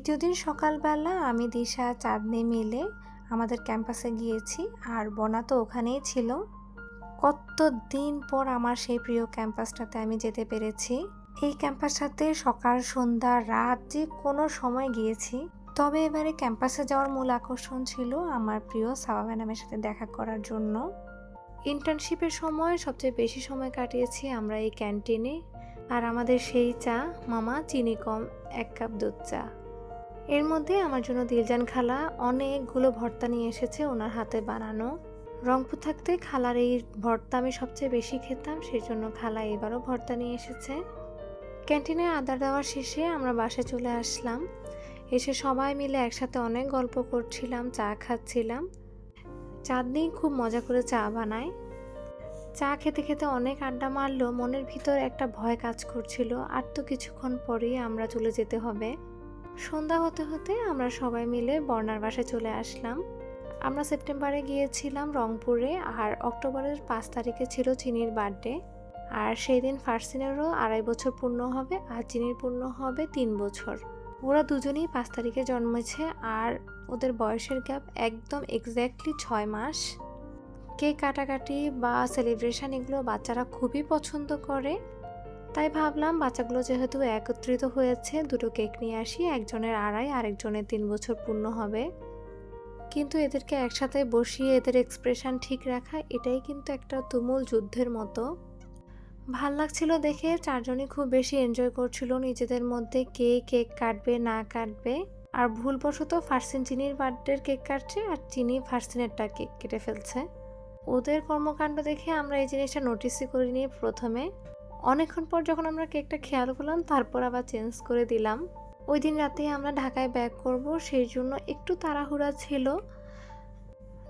দ্বিতীয় দিন সকালবেলা আমি দিশা, চাঁদনি মিলে আমাদের ক্যাম্পাসে গিয়েছি আর বনা তো ওখানেই ছিল। কত দিন পর আমার সেই প্রিয় ক্যাম্পাসটাতে আমি যেতে পেরেছি। এই ক্যাম্পাসটাতে সকাল, সন্ধ্যা, রাত যে কোনো সময় গিয়েছি। তবে এবারে ক্যাম্পাসে যাওয়ার মূল আকর্ষণ ছিল আমার প্রিয় সাবা ম্যাডামের সাথে দেখা করার জন্য। ইন্টার্নশিপের সময় সবচেয়ে বেশি সময় কাটিয়েছি আমরা এই ক্যান্টিনে। আর আমাদের সেই চা, মামা, চিনি কম, এক কাপ দুধ চা। এর মধ্যে আমার জন্য দিলজান খালা অনেকগুলো ভর্তা নিয়ে এসেছে ওনার হাতে বানানো। রংপুর থাকতে খালার এই ভর্তা আমি সবচেয়ে বেশি খেতাম সেই জন্য খালা এবারও ভর্তা নিয়ে এসেছে। ক্যান্টিনে আদার দেওয়ার শেষে আমরা বাসায় চলে আসলাম। এসে সবাই মিলে একসাথে অনেক গল্প করছিলাম, চা খাচ্ছিলাম। চাঁদনি খুব মজা করে চা বানায়। চা খেতে খেতে অনেক আড্ডা মারলো, মনের ভিতর একটা ভয় কাজ করছিল, আর তো কিছুক্ষণ পরেই আমরা চলে যেতে হবে। সন্ধ্যা হতে হতে আমরা সবাই মিলে বর্ণার বাসায় চলে আসলাম। আমরা সেপ্টেম্বরে গিয়েছিলাম রংপুরে, আর অক্টোবরের পাঁচ তারিখে ছিল চিনির বার্থডে। আর সেই দিন ফার্সিনেরও আড়াই বছর পূর্ণ হবে, আর চিনির পূর্ণ হবে তিন বছর। ওরা দুজনেই পাঁচ তারিখে জন্মেছে, আর ওদের বয়সের গ্যাপ একদম এক্স্যাক্টলি ছয় মাস। কেক কাটাকাটি বা সেলিব্রেশন এগুলো বাচ্চারা খুবই পছন্দ করে। তাই ভাবলাম বাচ্চাগুলো যেহেতু একত্রিত হয়েছে, দুটো কেক নিয়ে আসি, একজনের আড়াই আরেকজনের তিন বছর পূর্ণ হবে। কিন্তু এদেরকে একসাথে বসিয়ে এদের এক্সপ্রেশন ঠিক রাখা, এটাই কিন্তু একটা তুমুল যুদ্ধের মতো। ভালো লাগছিল দেখে, চারজনই খুব বেশি এনজয় করছিল নিজেদের মধ্যে কে কেক কাটবে, না কাটবে। আর ভুলবশত ফার্সিন চিনির বার্থডের কেক কাটছে আর চিনি ফার্সিনেরটা কেক কেটে ফেলছে। ওদের কর্মকাণ্ড দেখে আমরা এই জিনিসটা নোটিসই করিনি প্রথমে। অনেকক্ষণ পর যখন আমরা কেকটা খেয়াল করলাম, তারপর আবার চেঞ্জ করে দিলাম। ওই দিন রাতে আমরা ঢাকায় ব্যাক করব, সেই জন্য একটু তাড়াহুড়া ছিল।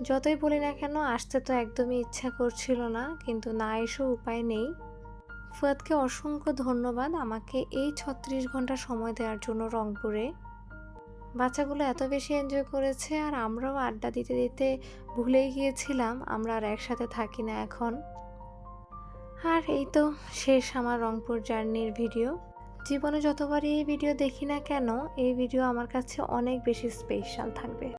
যতই বলি না কেন, আসতে তো একদমই ইচ্ছা করছিল না, কিন্তু না এসেও উপায় নেই। ফুয়াদকে অসংখ্য ধন্যবাদ আমাকে এই ছত্রিশ ঘণ্টা সময় দেওয়ার জন্য রংপুরে। বাচ্চাগুলো এত বেশি এনজয় করেছে, আর আমরাও আড্ডা দিতে দিতে ভুলেই গিয়েছিলাম, আমরা আর একসাথে থাকি না এখন। আর এই তো শেষ আমার রংপুর জার্নির ভিডিও। জীবনে যতবারই এই ভিডিও দেখি না কেন, এই ভিডিও আমার কাছে অনেক বেশি স্পেশাল থাকবে।